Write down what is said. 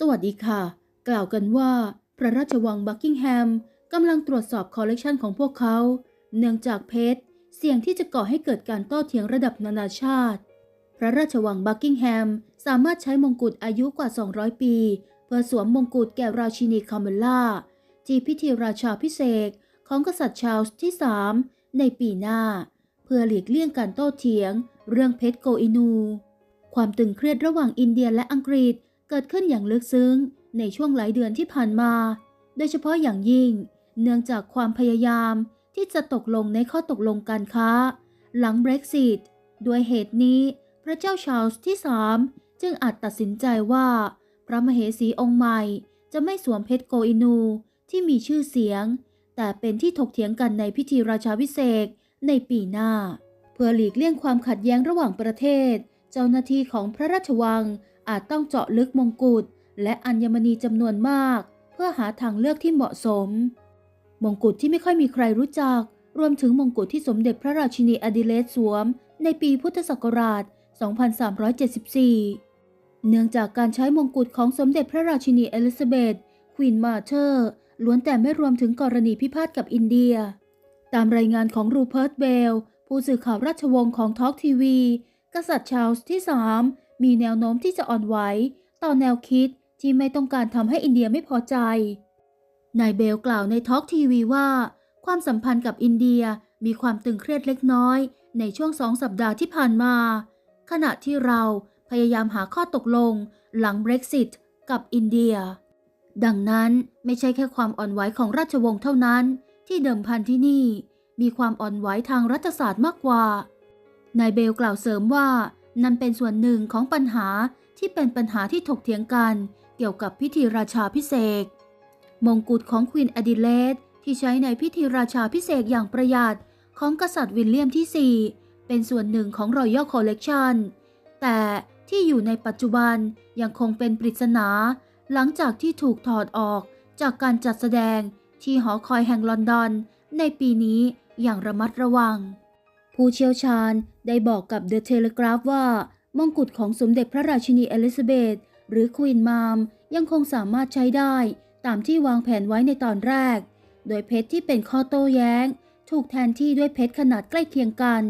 สวัสดีค่ะ กล่าวกันว่า พระราชวังบักกิงแฮมกำลังตรวจสอบคอลเลกชันของพวกเขา เนื่องจากเพชรเสี่ยงที่จะก่อให้เกิดการโต้เถียงระดับนานาชาติ พระราชวังบักกิงแฮมสามารถใช้มงกุฎอายุกว่า 200 ปี เพื่อสวมมงกุฎแก่ราชินีคาเมล่า ที่พิธีราชาพิเศษของกษัตริย์ชาร์ลส์ที่ 3 ในปีหน้า เพื่อหลีกเลี่ยงการโต้เถียง เรื่องเพชรโกอินู ความตึงเครียดระหว่างอินเดียและอังกฤษ เกิดขึ้นอย่างลึกซึ้งในช่วงหลายเดือนที่ผ่านมา โดยเฉพาะอย่างยิ่ง เนื่องจากความพยายามที่จะตกลงในข้อตกลงการค้า หลัง Brexit ด้วยเหตุนี้ พระเจ้าชาร์ลส์ที่3จึงอาจตัดสินใจว่า พระมเหสีองค์ใหม่จะไม่สวมเพชรโกอินูที่มีชื่อเสียง แต่เป็นที่ถกเถียงกันในพิธีราชาพิเศษในปีหน้า เพื่อหลีกเลี่ยงความขัดแย้งระหว่างประเทศ เจ้าหน้าที่ของพระราชวัง อาจต้องเจาะลึกมงกุฎและอัญมณีจำนวนมาก เพื่อหาทางเลือกที่เหมาะสม มงกุฎที่ไม่ค่อยมีใครรู้จัก รวมถึงมงกุฎที่สมเด็จพระราชินีอดิเลดสวม ในปีพุทธศักราช 2374 เนื่องจากการใช้มงกุฎของสมเด็จพระราชินีเอลิซาเบธควีนมาเธอร์ล้วนแต่ไม่รวมถึงกรณีพิพาทกับอินเดีย ตามรายงานของรูเพิร์ตเบล ผู้สื่อข่าวราชวงศ์ของทอล์กทีวี กษัตริย์ชาร์ลส์ที่ 3 มีแนวโน้มที่จะอ่อนไหวต่อแนวคิดที่ไม่ต้องการทำให้อินเดียไม่พอใจ นายเบลกล่าวในทอล์กทีวีว่า ความสัมพันธ์กับอินเดียมีความตึงเครียดเล็กน้อย ในช่วงสองสัปดาห์ที่ผ่านมา ขณะที่เราพยายามหาข้อตกลงหลัง Brexit กับอินเดีย ดังนั้นไม่ใช่แค่ความอ่อนไหวของราชวงศ์เท่านั้น ที่เดิมพันที่นี่ มีความอ่อนไหวทางรัฐศาสตร์มากกว่านายเบลกล่าวเสริมว่า นั่นเป็นส่วนหนึ่งของปัญหาที่เป็นปัญหาที่ถกเถียงกัน เกี่ยวกับพิธีราชาพิเศษมงกุฎของควีนอดิเลดที่ใช้ในพิธีราชาพิเศษอย่างประหยัดของกษัตริย์วิลเลียมที่ 4 เป็นส่วนหนึ่งของ Royal Collection แต่ที่อยู่ในปัจจุบันยังคงเป็นปริศนา หลังจากที่ถูกถอดออกจากการจัดแสดงที่หอคอยแห่งลอนดอน ในปีนี้อย่างระมัดระวัง ผู้เชี่ยวชาญได้บอกกับเดอะเทเลกราฟว่ามงกุฎของสมเด็จพระราชินีเอลิซาเบธหรือควีนมามยังคงสามารถใช้ได้ตามที่วางแผนไว้ในตอนแรก โดยเพชรที่เป็นข้อโต้แย้ง ถูกแทนที่ด้วยเพชรขนาดใกล้เคียงกัน